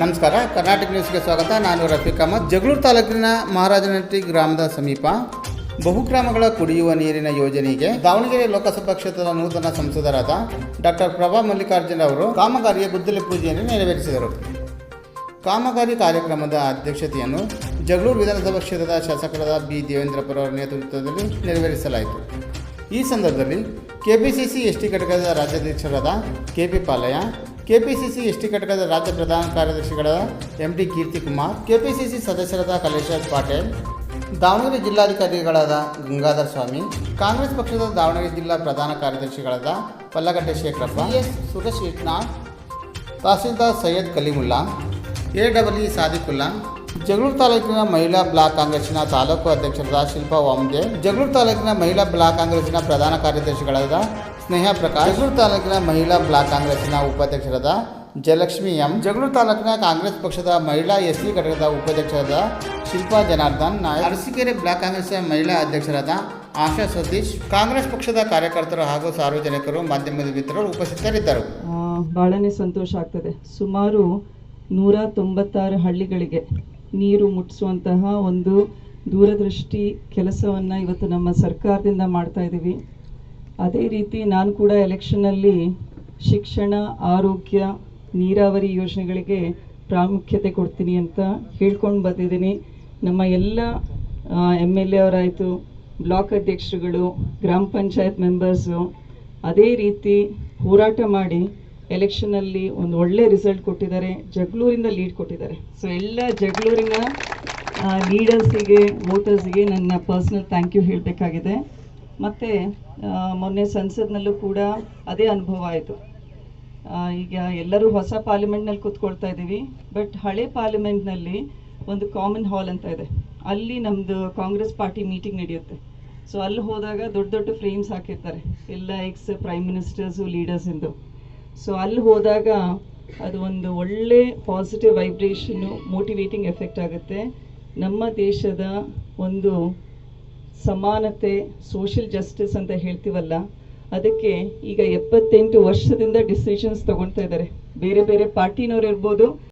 ನಮಸ್ಕಾರ. ಕರ್ನಾಟಕ ನ್ಯೂಸ್ಗೆ ಸ್ವಾಗತ. ನಾನು ರಫೀಕ್ ಅಹಮದ್. ಜಗಳೂರು ತಾಲೂಕಿನ ಮಹಾರಾಜನಟ್ಟಿ ಗ್ರಾಮದ ಸಮೀಪ ಬಹುಗ್ರಾಮಗಳ ಕುಡಿಯುವ ನೀರಿನ ಯೋಜನೆಗೆ ದಾವಣಗೆರೆ ಲೋಕಸಭಾ ಕ್ಷೇತ್ರದ ನೂತನ ಸಂಸದರಾದ ಡಾಕ್ಟರ್ ಪ್ರಭಾ ಮಲ್ಲಿಕಾರ್ಜುನ್ ಅವರು ಕಾಮಗಾರಿಯ ಗುದ್ದಲಿ ಪೂಜೆಯನ್ನು ನೆರವೇರಿಸಿದರು. ಕಾಮಗಾರಿ ಕಾರ್ಯಕ್ರಮದ ಅಧ್ಯಕ್ಷತೆಯನ್ನು ಜಗಳೂರು ವಿಧಾನಸಭಾ ಕ್ಷೇತ್ರದ ಶಾಸಕರಾದ ಬಿ. ದೇವೇಂದ್ರಪುರ ಅವರ ನೇತೃತ್ವದಲ್ಲಿ ನೆರವೇರಿಸಲಾಯಿತು. ಈ ಸಂದರ್ಭದಲ್ಲಿ ಕೆಪಿಸಿಸಿ ಎಸ್ಟಿ ಘಟಕದ ರಾಜ್ಯಾಧ್ಯಕ್ಷರಾದ ಕೆಪಿ ಪಾಲಯ್ಯ ಕೆಪಿಸಿಸಿ ಎಸ್ಟಿ ಘಟಕದ ರಾಜ್ಯ ಪ್ರಧಾನ ಕಾರ್ಯದರ್ಶಿಗಳಾದ ಎಂ ಡಿ ಕೀರ್ತಿಕುಮಾರ್ ಕೆಪಿಸಿಸಿ ಸದಸ್ಯರಾದ ಕಲೇಶ್ವರ್ ಪಾಟೀಲ್, ದಾವಣಗೆರೆ ಜಿಲ್ಲಾಧಿಕಾರಿಗಳಾದ ಗಂಗಾಧರ ಸ್ವಾಮಿ, ಕಾಂಗ್ರೆಸ್ ಪಕ್ಷದ ದಾವಣಗೆರೆ ಜಿಲ್ಲಾ ಪ್ರಧಾನ ಕಾರ್ಯದರ್ಶಿಗಳಾದ Pallagadde Shekharappa, S Suresh tahsildar Syed Kaleemulla, A double E Sadikulla, Jagalur ತಾಲೂಕಿನ ಮಹಿಳಾ ಬ್ಲಾಕ್ ಕಾಂಗ್ರೆಸ್ನ ತಾಲೂಕು ಅಧ್ಯಕ್ಷರಾದ ಶಿಲ್ಪಾ ವಾಮದೇವ್, ಜಗಳೂರು ತಾಲೂಕಿನ ಮಹಿಳಾ ಬ್ಲಾಕ್ ಕಾಂಗ್ರೆಸ್ನ ಪ್ರಧಾನ ಕಾರ್ಯದರ್ಶಿಗಳಾದ ಸ್ನೇಹ ಪ್ರಕಾಶ್. ಜಗಳೂರು ತಾಲೂಕಿನ ಮಹಿಳಾ ಬ್ಲಾಕ್ ಕಾಂಗ್ರೆಸ್ನ ಉಪಾಧ್ಯಕ್ಷರಾದ ಜಯಲಕ್ಷ್ಮಿ ಎಂ. ಜಗಳೂರು ತಾಲೂಕಿನ ಕಾಂಗ್ರೆಸ್ ಪಕ್ಷದ ಮಹಿಳಾ ಎಸ್ ಸಿ ಘಟಕದ ಉಪಾಧ್ಯಕ್ಷರಾದ ಶಿಲ್ಪಾ ಜನಾರ್ದನ್ ನಾಯಕ್. ಅರಸೀಕೆರೆ ಬ್ಲಾಕ್ ಕಾಂಗ್ರೆಸ್ ಮಹಿಳಾ ಅಧ್ಯಕ್ಷರಾದ ಆಶಾ ಸತೀಶ್. ಕಾಂಗ್ರೆಸ್ ಪಕ್ಷದ ಕಾರ್ಯಕರ್ತರು ಹಾಗೂ ಸಾರ್ವಜನಿಕರು ಮಾಧ್ಯಮದ ಮಿತ್ರರು ಉಪಸ್ಥಿತರಿದ್ದರು. ಬಹಳನೇ ಸಂತೋಷ ಆಗ್ತದೆ. ಸುಮಾರು ನೂರ ತೊಂಬತ್ತಾರು ಹಳ್ಳಿಗಳಿಗೆ ನೀರು ಮುಟ್ಟಿಸುವಂತಹ ಒಂದು ದೂರದೃಷ್ಟಿ ಕೆಲಸವನ್ನು ಇವತ್ತು ನಮ್ಮ ಸರ್ಕಾರದಿಂದ ಮಾಡ್ತಾ ಇದ್ದೀವಿ ಅದೇ ರೀತಿ ನಾನು ಕೂಡ ಎಲೆಕ್ಷನ್ನಲ್ಲಿ ಶಿಕ್ಷಣ, ಆರೋಗ್ಯ, ನೀರಾವರಿ ಯೋಜನೆಗಳಿಗೆ ಪ್ರಾಮುಖ್ಯತೆ ಕೊಡ್ತೀನಿ ಅಂತ ಹೇಳ್ಕೊಂಡು ಬಂದಿದ್ದೀನಿ. ನಮ್ಮ ಎಲ್ಲ ಎಂ ಎಲ್ ಎ ಅವರಾಯಿತು, ಬ್ಲಾಕ್ ಅಧ್ಯಕ್ಷರುಗಳು, ಗ್ರಾಮ ಪಂಚಾಯತ್ ಮೆಂಬರ್ಸು ಅದೇ ರೀತಿ ಹೋರಾಟ ಮಾಡಿ ಎಲೆಕ್ಷನಲ್ಲಿ ಒಂದು ಒಳ್ಳೆ ರಿಸಲ್ಟ್ ಕೊಟ್ಟಿದ್ದಾರೆ, ಜಗಳೂರಿಂದ ಲೀಡ್ ಕೊಟ್ಟಿದ್ದಾರೆ. ಸೊ ಎಲ್ಲ ಜಗಳೂರಿನ ಲೀಡರ್ಸಿಗೆ ವೋಟರ್ಸಿಗೆ ನನ್ನ ಪರ್ಸ್ನಲ್ ಥ್ಯಾಂಕ್ ಯು ಹೇಳಬೇಕಾಗಿದೆ. ಮತ್ತು ಮೊನ್ನೆ ಸಂಸತ್ನಲ್ಲೂ ಕೂಡ ಅದೇ ಅನುಭವ ಆಯಿತು. ಈಗ ಎಲ್ಲರೂ ಹೊಸ ಪಾರ್ಲಿಮೆಂಟ್ನಲ್ಲಿ ಕೂತ್ಕೊಳ್ತಾ ಇದ್ದೀವಿ. ಬಟ್ ಹಳೆ ಪಾರ್ಲಿಮೆಂಟ್ನಲ್ಲಿ ಒಂದು ಕಾಮನ್ ಹಾಲ್ ಅಂತ ಇದೆ. ಅಲ್ಲಿ ನಮ್ಮದು ಕಾಂಗ್ರೆಸ್ ಪಾರ್ಟಿ ಮೀಟಿಂಗ್ ನಡೆಯುತ್ತೆ. ಸೊ, ಅಲ್ಲಿ ಹೋದಾಗ ದೊಡ್ಡ ದೊಡ್ಡ ಫ್ರೇಮ್ಸ್ ಹಾಕಿರ್ತಾರೆ. ಎಲ್ಲ ಎಕ್ಸ್ ಪ್ರೈಮ್ ಮಿನಿಸ್ಟರ್ಸು ಲೀಡರ್ಸಿಂದು ಸೊ, ಅಲ್ಲಿ ಹೋದಾಗ ಅದು ಒಂದು ಒಳ್ಳೆ ಪಾಸಿಟಿವ್ ವೈಬ್ರೇಷನ್ನು ಮೋಟಿವೇಟಿಂಗ್ ಎಫೆಕ್ಟ್ ಆಗುತ್ತೆ. ನಮ್ಮ ದೇಶದ ಒಂದು ಸಮಾನತೆ ಸೋಷಿಯಲ್ ಜಸ್ಟಿಸ್ ಅಂತ ಹೇಳ್ತೀವಲ್ಲ, ಅದಕ್ಕೆ ಈಗ ಎಪ್ಪತ್ತೆಂಟು ವರ್ಷದಿಂದ ಡಿಸಿಷನ್ಸ್ ತಗೊಳ್ತಾ ಇದ್ದಾರೆ. ಬೇರೆ ಬೇರೆ ಪಾರ್ಟಿನವ್ರು ಇರ್ಬೋದು